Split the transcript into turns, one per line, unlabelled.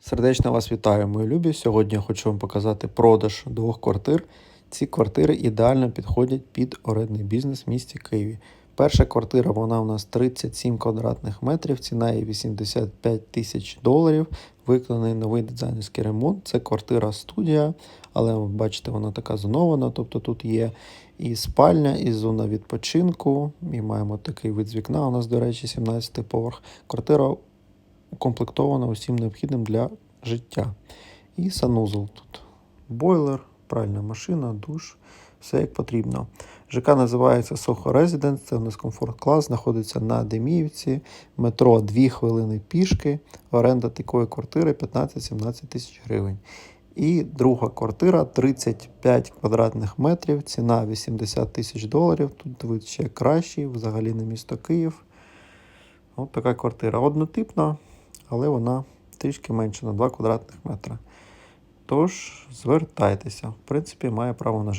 Сердечно вас вітаю, мої любі. Сьогодні я хочу вам показати продаж двох квартир. Ці квартири ідеально підходять під орендний бізнес в місті Києві. Перша квартира вона у нас 37 квадратних метрів, ціна її 85 тисяч доларів. Виконаний новий дизайнерський ремонт. Це квартира студія, але ви бачите, вона така зонована. Тобто тут є і спальня, і зона відпочинку. І маємо такий вид з вікна. У нас, до речі, 17 поверх. Квартира укомплектована усім необхідним для життя. І санузел тут. Бойлер, пральна машина, душ, все як потрібно. ЖК називається Soho Residence, це у нас комфорт клас, знаходиться на Деміївці, метро 2 хвилини пішки, оренда такої квартири 15-17 тисяч гривень. І друга квартира 35 квадратних метрів, ціна 80 тисяч доларів. Тут вид ще кращий, взагалі на місто Київ. От така квартира однотипна, але вона трішки менше на 2 квадратних метри. Тож звертайтеся, в принципі, має право на життя.